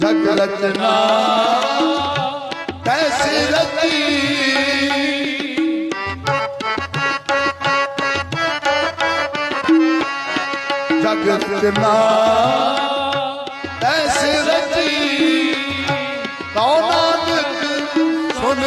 ਜਗ ਰਚਨਾ ਤੈਸੀ ਰਤੀ ਜਗ ਰਚਨਾ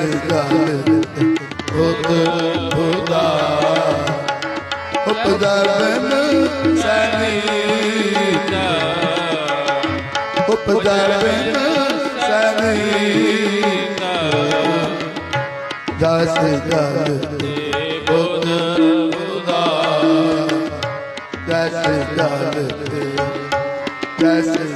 ਜੈਸੇ ਜਲ ਦੇ ਬੁੱਧ ਬੁਦਾ ਉਪਜਾ ਬਿਨ ਸੈਨੀਤ ਉਪਜਾ ਬਿਨ ਸੈਨੀਤ ਜੈਸੇ ਜਲ ਦੇ ਬੁੱਧ ਬੁਦਾ ਜੈਸੇ ਜਲ ਦੇ ਜੈਸੇ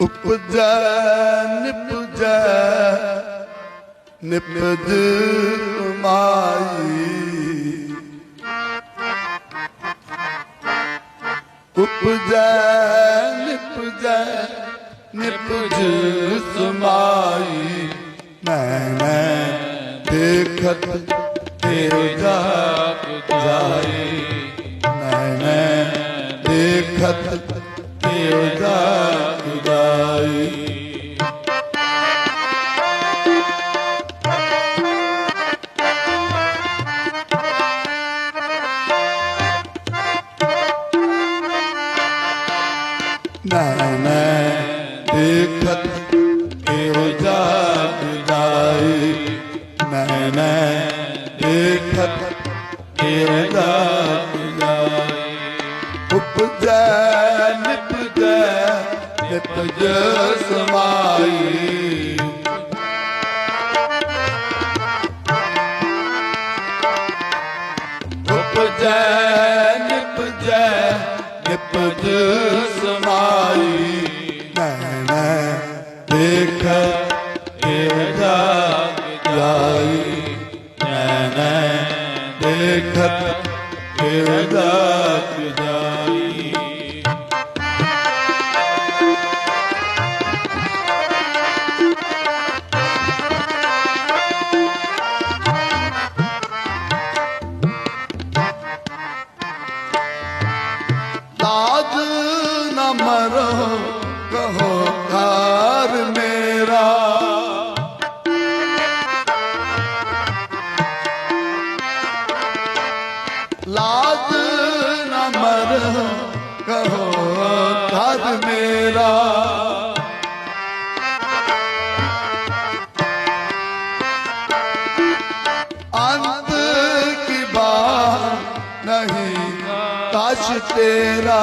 ਉਪਜੈ, ਨਿਪਜੈ, ਨਿਪਜ ਮਾਈ। ਉਪਜੈ, ਨਿਪਜੈ, ਨਿਪਜ ਸਮਾਈ। ਮੈਂ ਮੈਂ ਦੇਖਤ ਤੇਰੇ ਜਾਪ ਜਾਈ। ਮੈਂ ਮੈਂ ਦੇਖਤ ਤੇਰੇ ਜਾਪ ਨਿਪਜੈ ਨਿਪਜ ਸਮਾਈ। ਅੰਤ ਕੀ ਬਾਤ ਨਹੀਂ ਕਸ਼ ਤੇਰਾ।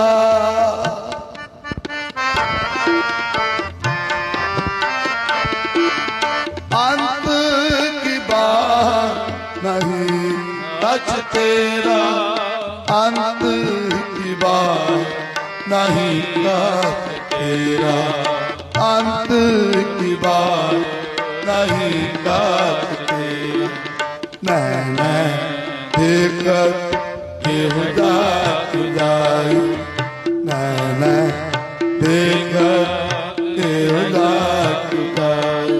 ਨਹੀਂ ਕਾ ਤੇਰਾ ਅੰਤ ਕੀ ਬਾਤ ਨਹੀਂ ਕਾ ਤੇਰਾ। ਮੈਂ ਮੈਂ ਦੇਖਤ ਇਹਦਾ ਤੁਜਾਈ ਮੈਂ ਮੈਂ ਦੇਖਤ ਇਹਦਾ ਤੁਜਾਈ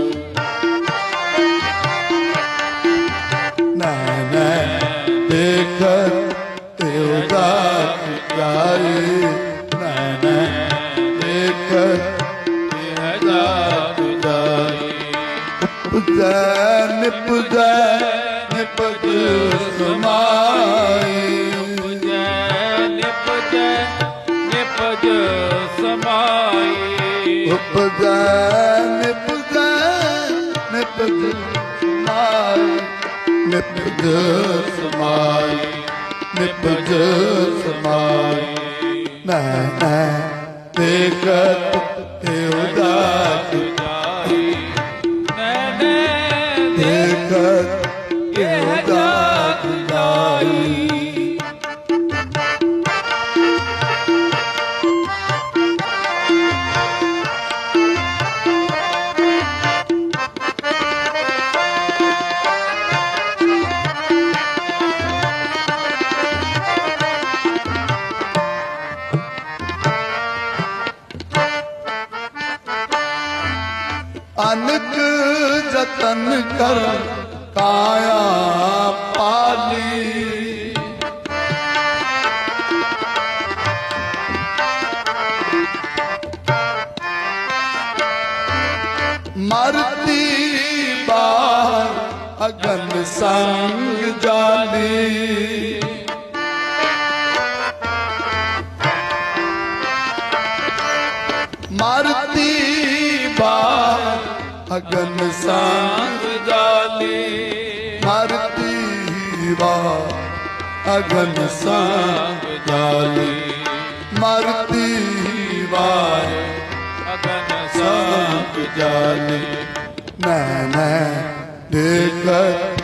ਮੈਂ ਮੈਂ ਦੇਖਤ ਇਹਦਾ ਤੁਜਾਈ ਨਿਪਜੈ ਸਮਾਈ ਨਿਪਜ ਸਮਾਈ ਮੈਂ ਮੈਂ ਦੇਖਤ ਕਰ ਕਾਇਆ ਪਾਲੀ। ਮਰਦੀ ਬਾਹਰ ਅਗਨ ਸੰਗ ਜਾਲੀ। ਮਰਦੀ ਬਾਹਰ ਅਗਨ ਸੰਗ ਮਰਦੀ ਬਾਹਰ ਅਗਨ ਸੰਗ ਜਾਲੀ। ਮਰਦੀ ਬਾਹਰ ਅਗਨ ਸੰਗ ਜਾਲੀ। ਮੈਂ ਮੈਂ ਦੇਖਤ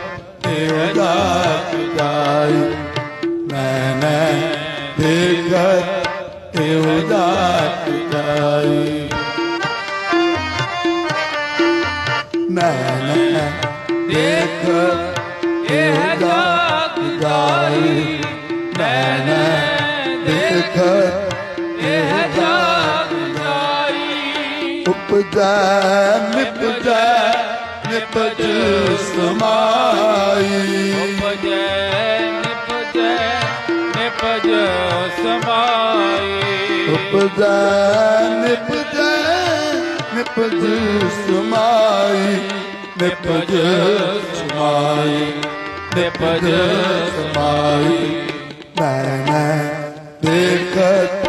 ਨਿਪਜੈ ਨਿਪਜ ਸਮਾਈ। ਨਿਪਜੈ ਨਿਪਜੈ ਨਿਪਜ ਸਮਾਈ। ਉਪਜੈ ਨਿਪਜੈ ਨਿਪਜ ਸਮਾਈ। ਨਿਪਜ ਸਮਾਈ ਨਿਪਜ ਸਮਾਈ। ਮੈਂ ਮੈਂ ਦੇਖਤ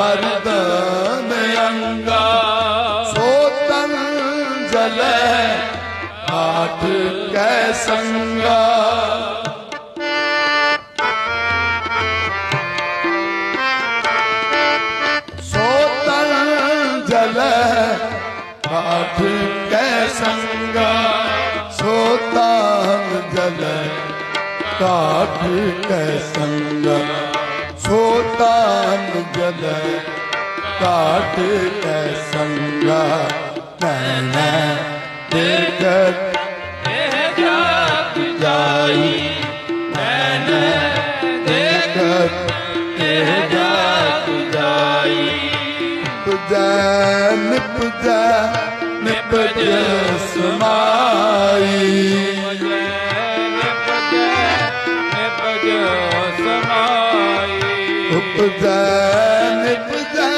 ਮਰਦਨ ਅੰਗਾ। ਸੋਤਨ ਜਲੇ ਆਠ ਕੈ ਸੰਗਾ। ਸੋਤਨ ਜਲ ਆਠ ਕੈ ਸੰਗਾ। ਸੋਤਨ ਜਲ, ਕਾਠ ਕੈ ਸੰਗਾ। ਸੋਤਨ ਜਲ ਕਾਠ ਕੈ ਸੰਗਾ। ਮੈਂ ਦੇਖਤ ਇਹ ਜਾਤ ਜਾਈ। ਮੈਂ ਦੇਖ ਦੇਖਤ ਇਹ ਜਾਤ ਜਾਈ। ਉਪਜੈ ਨਿਪਜੈ ਨਿਪਜ ਸਮਾਈ। ਨਿਪਜੈ ਨਿਪਜੈ ਨਿਪਜ ਉਪਜੈ ਨਿਪਜੈ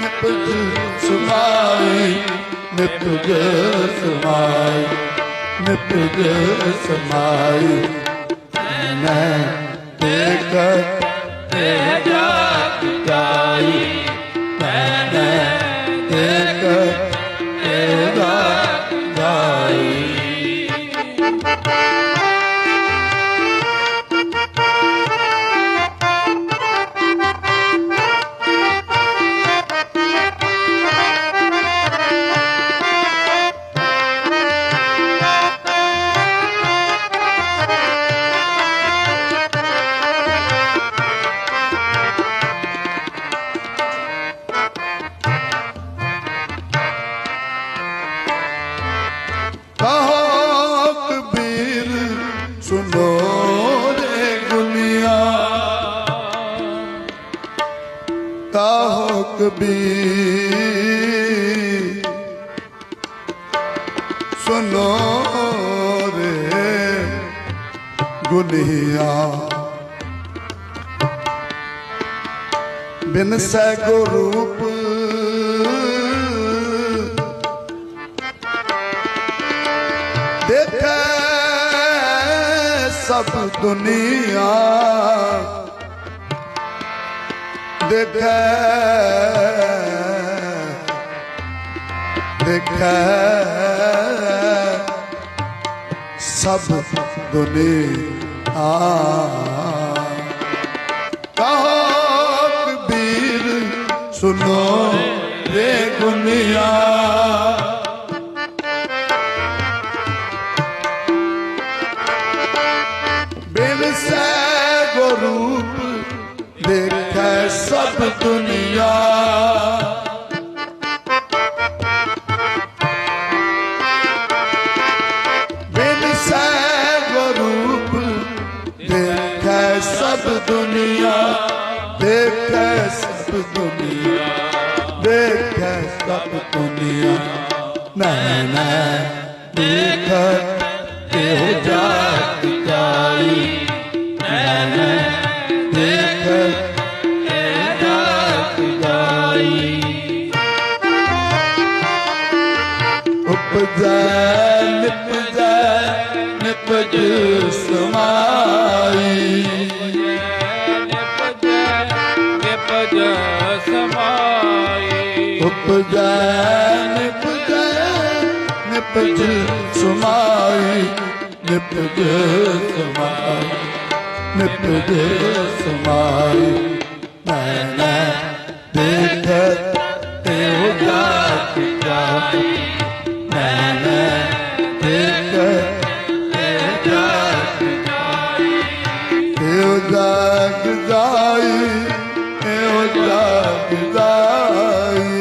ਨਿਪਜ ਸਮਾਈ ਨਿਪਜ ਸਮਾਈ ਨਿਪਜ ਸਮਾਈ। ਮੈਂ ਦੇਖ ਇਹ ਜਾਗ ਕਬੀਰ। ਸੁਨੋ ਰੇ ਗੁਨੀਆ। ਬਿਨ ਸੈ ਗੁਰੂਪ ਦੇਖੈ ਸਭ ਦੁਨੀਆ। ਦੇਖੈ ਦੇਖੈ। ਸਭ ਦੁਨੀਆ ਕਹੋ ਕਬੀਰ ਸੁਨੋ ਰੇ ਗੁਨੀਆ। ਦੇਖੈ ਸਭ ਦੁਨੀਆ ਨੈਣ ਦੇਖ ਇਹੋ ਜਾਤ ਜਾਈ ਨੈਣ ਦੇਖ ਇਹ ਜਾਤ ਜਾਈ ਉਪਜੈ ਨਿਪਜੈ ਨਿਪਜ ਸਮਾਈ ਨਿਪਜੈ ਨਿਪਜ ਸਮਾਈ ਉਪਜੈ ਨਿਪਜੈ ਨਿਪਜ ਸਮਾਈ ਨਿਪਜ ਸਮਾਈ ਨਿਪਜ ਸਮਾਈ। ਮੈਂ ਦੇਖ ਤੇ ਜਾਤ ਜਾਈ। ਮੈਂ ਦੇਖ ਤੇ ਜਾਤ ਇਹੋ ਜਾਗ ਜਾਈ ਇਹੋ ਜਾਗ ਜਾਈ।